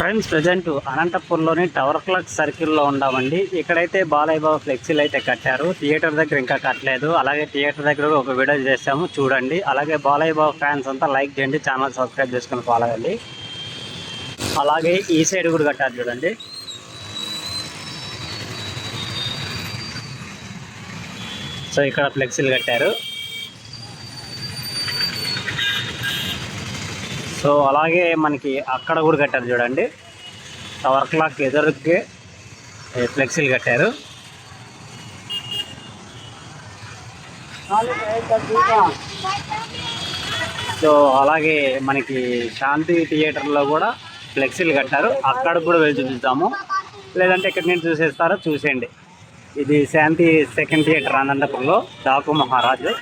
Friends present అనంతపూర్లోని tower clock సర్కిల్లో ఉన్నామండి. ఇక్కడైతే బాలయ్య బాబు ఫ్లెక్సీలు అయితే కట్టారు. థియేటర్ దగ్గర ఇంకా కట్టలేదు. అలాగే థియేటర్ దగ్గర కూడా ఒక వీడియో చేసాము చూడండి. అలాగే బాలయ్య బాబు ఫ్యాన్స్ అంతా లైక్ చేయండి ఛానల్ సబ్స్క్రైబ్ చేసుకుని ఫాలో అవ్వండి అలాగే ఈ సైడ్ కూడా కట్టారు చూడండి. సో ఇక్కడ ఫ్లెక్సీలు కట్టారు. సో అలాగే మనకి అక్కడ కూడా కట్టారు చూడండి. టవర్ క్లాక్ ఎదురుకే ఫ్లెక్సీలు కట్టారు. సో అలాగే మనకి శాంతి థియేటర్లో కూడా ఫ్లెక్సీలు కట్టారు. అక్కడ కూడా వెళ్ళి చూపిస్తాము లేదంటే ఇక్కడ నేను చూసేస్తారో? చూసేయండి. ఇది శాంతి సెకండ్ థియేటర్ అనంతపురంలో డాకు మహారాజు.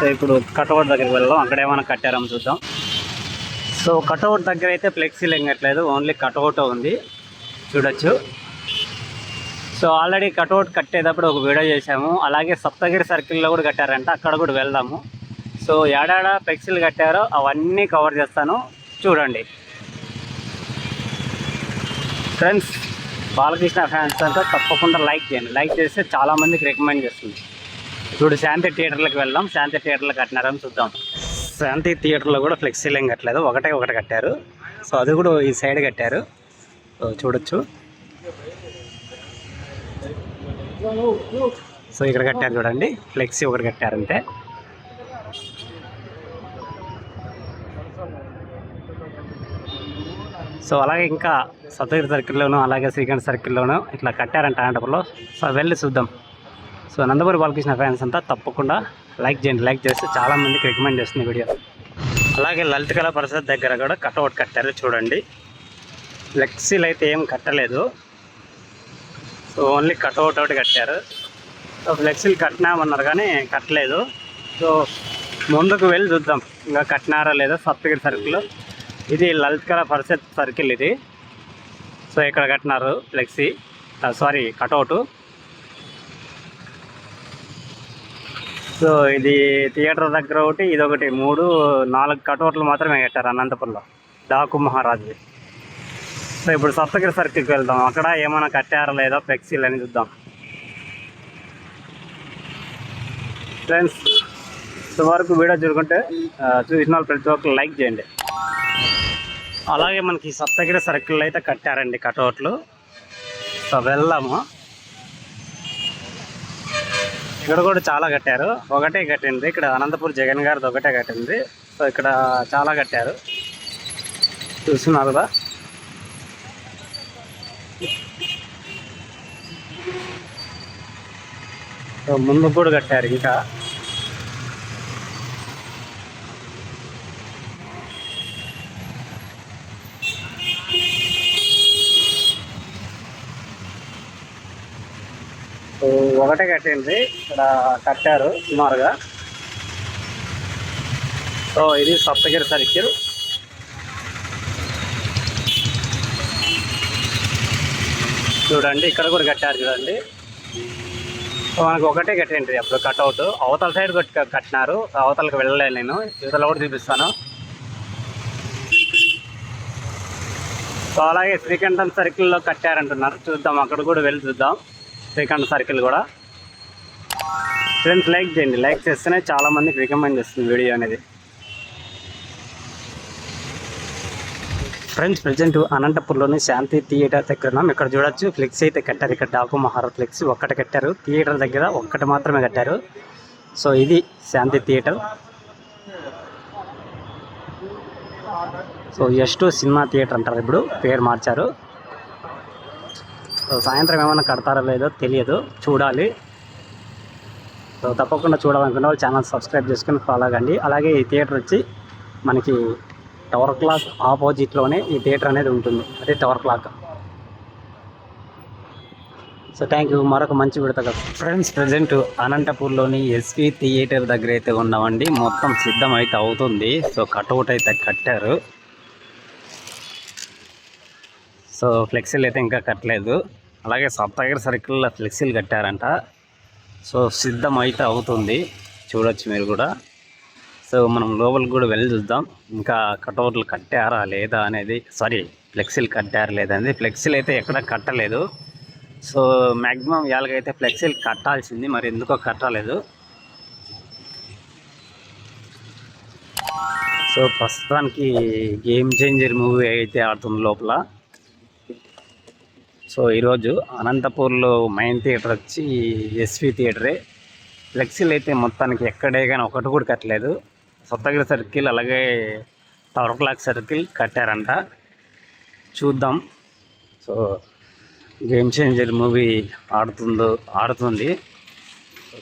సో ఇప్పుడు కటౌట్ దగ్గరికి వెళ్దాం అక్కడ ఏమైనా కట్టారో చూద్దాం. సో కటౌట్ దగ్గర అయితే ఫ్లెక్సీలు ఎంగట్లేదు ఓన్లీ కటౌట్ ఉంది. చూడొచ్చు. సో ఆల్రెడీ కటౌట్ కట్టేటప్పుడు ఒక వీడియో చేసాము అలాగే సప్తగిరి సర్కిల్లో కూడా కట్టారంట. అక్కడ కూడా వెళ్దాము. సో ఏడాడ ఫ్లెక్సీలు కట్టారో అవన్నీ కవర్ చేస్తాను. చూడండి. ఫ్రెండ్స్ బాలకృష్ణ ఫ్యాన్స్ అంతా తప్పకుండా లైక్ చేయండి. లైక్ చేస్తే చాలామందికి రికమెండ్ చేస్తుంది. ఇప్పుడు శాంతి థియేటర్లకు వెళ్దాం. శాంతి థియేటర్లో కట్టినారని చూద్దాం. శాంతి థియేటర్లో కూడా ఫ్లెక్స్ ఏం కట్టలేదు. ఒకటే ఒకటి కట్టారు. సో అది కూడా ఈ సైడ్ కట్టారు. చూడొచ్చు. సో ఇక్కడ కట్టారు చూడండి. ఫ్లెక్సీ ఒకటి కట్టారంటే. సో అలాగే ఇంకా సతగిరి సర్కిల్లోను అలాగే శ్రీకాంత్ సర్కిల్లోను ఇట్లా కట్టారంట అనంతపురంలో సో వెళ్ళి చూద్దాం. సో నందమూరి బాలకృష్ణ ఫ్యాన్స్ అంతా తప్పకుండా లైక్ చేయండి. లైక్ చేస్తే చాలామందికి రికమెండ్ చేస్తుంది వీడియో. అలాగే లలిత కళా పరిషత్ దగ్గర కూడా కట్అవుట్ కట్టారు చూడండి. ఫ్లెక్సీలు అయితే ఏం కట్టలేదు. సో ఓన్లీ కట్అవుట్ ఒకటి కట్టారు. సో ఫ్లెక్సీలు కట్టినామన్నారు కానీ కట్టలేదు. సో ముందుకు వెళ్ళి చూద్దాం. ఇంకా కట్టినారా లేదా సప్తగిరి సర్కిల్. ఇది లలిత కళా పరిషత్ సర్కిల్ ఇది. సో ఇక్కడ కట్టినారు ఫ్లెక్సీ. సారీ కట్అవుట్ సో ఇది థియేటర్ దగ్గర ఒకటి ఇది ఒకటి మూడు నాలుగు కటౌట్లు మాత్రమే కట్టారు అనంతపురంలో. డాకు మహారాజు. సో ఇప్పుడు సప్తగిరి సర్కిల్కి వెళ్దాం. అక్కడ ఏమైనా కట్టారా లేదా ఫ్లెక్సీలు అని చూద్దాం. ఫ్రెండ్స్ ఇంతవరకు వీడియో చూడుకుంటే చూసిన వాళ్ళు ప్రతి ఒక్కరు లైక్ చేయండి. అలాగే మనకి సప్తగిరి సర్కిల్ అయితే కట్టారండి కటౌట్లు. సో వెళ్దాము. ఇక్కడ కూడా చాలా కట్టారు. ఒకటే కట్టింది. ఇక్కడ అనంతపూర్ జగన్ గారిది ఒకటే కట్టింది. సో ఇక్కడ చాలా కట్టారు. చూస్తున్నారు కదా? సో ముందు కూడా కట్టారు ఇంకా సో ఒకటే కట్టింది ఇక్కడ కట్టారు సుమారుగా. సో ఇది సప్తగిరి సర్కిల్. చూడండి ఇక్కడ కూడా కట్టారు చూడండి. సో మనకు ఒకటే కట్టండి అప్పుడు కట్అవుట్ అవతల సైడ్ కట్టినారు. అవతలకి వెళ్ళలేను నేను. ఇవతల కూడా చూపిస్తాను. సో అలాగే శ్రీకంఠం సర్కిల్లో కట్టారంటున్నారు. చూద్దాం అక్కడ కూడా వెళ్ళి చూద్దాం. శ్రీకాంత్ సర్కిల్ కూడా. ఫ్రెండ్స్ లైక్ చేయండి. లైక్ చేస్తేనే చాలామందికి రికమెండ్ చేస్తుంది వీడియో అనేది. ఫ్రెండ్స్ ప్రజెంట్ అనంతపూర్లోని శాంతి థియేటర్ దగ్గర ఉన్నాం. ఇక్కడ చూడొచ్చు ఫ్లెక్సీ అయితే కట్టారు. ఇక్కడ డాకు మహారా ఫ్లెక్సీ ఒక్కటి కట్టారు. థియేటర్ దగ్గర ఒక్కటి మాత్రమే కట్టారు. సో ఇది Shanti theatre. So S two cinema theatre అంటారు. ఇప్పుడు పేరు మార్చారు. సాయంత్రం ఏమైనా కడతారో లేదో తెలియదు. చూడాలి. సో తప్పకుండా చూడాలనుకున్న వాళ్ళు ఛానల్ సబ్స్క్రైబ్ చేసుకుని ఫాలో అవ్వండి అలాగే ఈ థియేటర్ వచ్చి మనకి టవర్ క్లాక్ ఆపోజిట్లోనే ఈ థియేటర్ అనేది ఉంటుంది. అదే tower clock so thank you మరొక మంచి విడత ఫ్రెండ్స్ ప్రజెంట్ అనంతపూర్లోని ఎస్వి థియేటర్ దగ్గర అయితే ఉన్నామండి. మొత్తం సిద్ధం అయితే అవుతుంది. సో కట్అవుట్ అయితే కట్టారు. సో ఫ్లెక్సీలు అయితే ఇంకా కట్టలేదు. అలాగే సప్తగిరి సర్కిల్లో ఫ్లెక్సీలు కట్టారంట. సో సిద్ధం అయితే అవుతుంది. చూడొచ్చు మీరు కూడా. సో మనం లోపలికి కూడా వెళ్ళి చూద్దాం. ఇంకా కటౌట్లు కట్టారా లేదా అనేది సారీ ఫ్లెక్సీలు కట్టారా లేదా అనేది ఫ్లెక్సీలు అయితే ఎక్కడ కట్టలేదు. సో మ్యాక్సిమం ఇవాళకైతే ఫ్లెక్సీలు కట్టాల్సింది మరి ఎందుకో కట్టలేదు. సో ప్రస్తుతానికి గేమ్ చేంజర్ మూవీ అయితే ఆడుతుంది లోపల. సో ఈరోజు అనంతపూర్లో మైన్ థియేటర్ వచ్చి ఎస్వి థియేటరే. ఫ్లెక్సీలు అయితే మొత్తానికి ఎక్కడే కానీ ఒకటి కూడా కట్టలేదు. సొత్తగిరి సర్కిల్ అలాగే టవర్ క్లాక్ సర్కిల్ కట్టారంట. చూద్దాం. సో గేమ్ చేంజర్ మూవీ ఆడుతుందో ఆడుతుంది.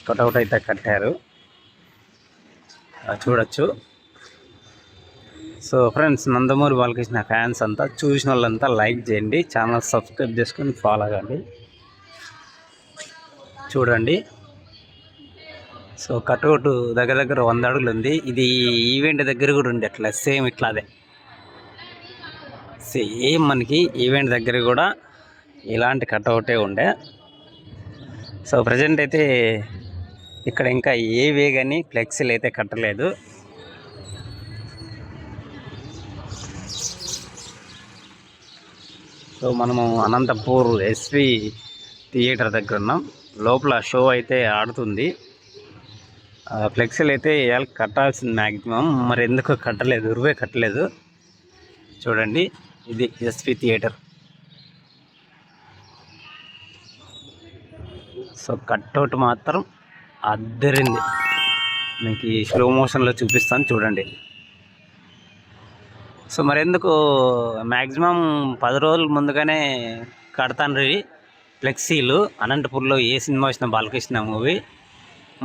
కటౌట్ అయితే కట్టారు. చూడొచ్చు. So friends Nandamuri Balakrishna fans అంతా చూసిన వాళ్ళంతా లైక్ చేయండి ఛానల్ సబ్స్క్రైబ్ చేసుకొని ఫాలో అవ్వండి చూడండి. సో కటౌట్ దగ్గర దగ్గర వంద అడుగులు ఉంది. ఇది ఈవెంట్ దగ్గర కూడా ఉంది అట్లా సేమ్ ఇట్లాదే. సేమ్ మనకి ఈవెంట్ దగ్గర కూడా ఇలాంటి కటౌటే ఉండే. సో ప్రజెంట్ అయితే ఇక్కడ ఇంకా ఏవే కానీ ఫ్లెక్సీలు అయితే కట్టలేదు. సో మనము అనంతపూర్ ఎస్వి థియేటర్ దగ్గర ఉన్నాం. లోపల షో అయితే ఆడుతుంది. ఫ్లెక్సీలు అయితే ఇవాళ కట్టాల్సింది మ్యాక్సిమం మరి ఎందుకు కట్టలేదు? ఉరువే కట్టలేదు. చూడండి ఇది ఎస్వి థియేటర్. సో కట్అవుట్ మాత్రం అద్దరింది. మీకు ఈ స్లో మోషన్లో చూపిస్తాను. చూడండి. సో మరి ఎందుకు మ్యాక్సిమం పది రోజుల ముందుగానే కడతాను ఫ్లెక్సీలు అనంతపూర్లో ఏ సినిమా వచ్చిన బాలకృష్ణ మూవీ.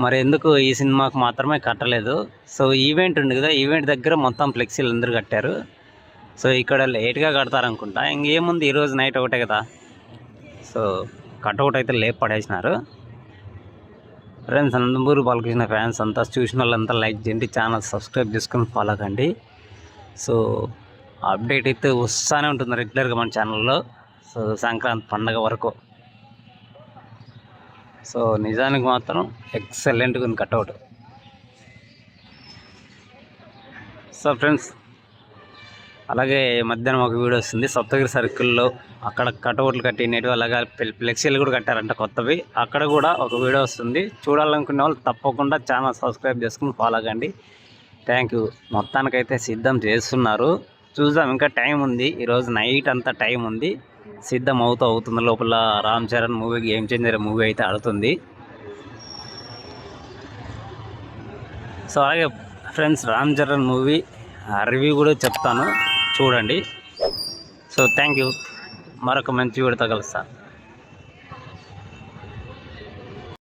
మరి ఎందుకు ఈ సినిమాకు మాత్రమే కట్టలేదు. సో ఈవెంట్ ఉంది కదా ఈవెంట్ దగ్గర మొత్తం ఫ్లెక్సీలు అందరూ కట్టారు. సో ఇక్కడ లేట్గా కడతారనుకుంటా. ఇంకేముంది ఈరోజు నైట్ ఒకటే కదా. సో కట్అవుట్ అయితే లేపు పడేసినారు. ఫ్రెండ్స్ అనంతపూర్ బాలకృష్ణ ఫ్యాన్స్ అంతా చూసిన వాళ్ళంతా లైక్ చేయండి ఛానల్ సబ్స్క్రైబ్ చేసుకొని ఫాలో కండి. సో అప్డేట్ అయితే వస్తూనే ఉంటుంది రెగ్యులర్గా మన ఛానల్లో సో సంక్రాంతి పండగ వరకు. సో నిజానికి మాత్రం ఎక్సలెంట్గా ఉంది కట్అవుట్ సో ఫ్రెండ్స్ అలాగే మధ్యాహ్నం ఒక వీడియో వస్తుంది. సప్తగిరి సర్కిల్లో అక్కడ కటౌట్లు కట్టినవి అలాగే ఫ్లెక్సీలు కూడా కట్టారంట కొత్తవి. అక్కడ కూడా ఒక వీడియో వస్తుంది. చూడాలనుకునే వాళ్ళు తప్పకుండా ఛానల్ సబ్స్క్రైబ్ చేసుకుని ఫాలో కండి. థ్యాంక్ యూ మొత్తానికైతే సిద్ధం చేస్తున్నారు. చూద్దాం ఇంకా టైం ఉంది. ఈరోజు నైట్ అంతా టైం ఉంది. సిద్ధం అవుతూ అవుతుంది. లోపల Ram Charan movie game changer movie అయితే ఆడుతుంది. సో అలాగే friends Ram Charan movie review కూడా చెప్తాను. చూడండి. సో థ్యాంక్ యూ మరొక మంచి వీడితో కలుస్తాను.